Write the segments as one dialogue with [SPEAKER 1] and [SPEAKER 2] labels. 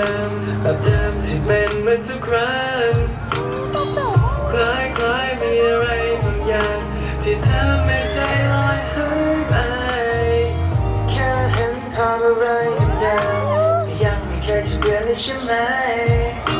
[SPEAKER 1] ิมแบบเดิมที่เป็นเหมือนทุกครั้งคล้ายคล้ายมีอะไรบางอย่างที่ทำให้ใจลอยหายไปแค่เห็นภาพอะไรเดิมยังไม่เคยจะเปลี่ยนเลยใช่ไหม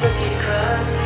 [SPEAKER 1] สักกี่ครั้ง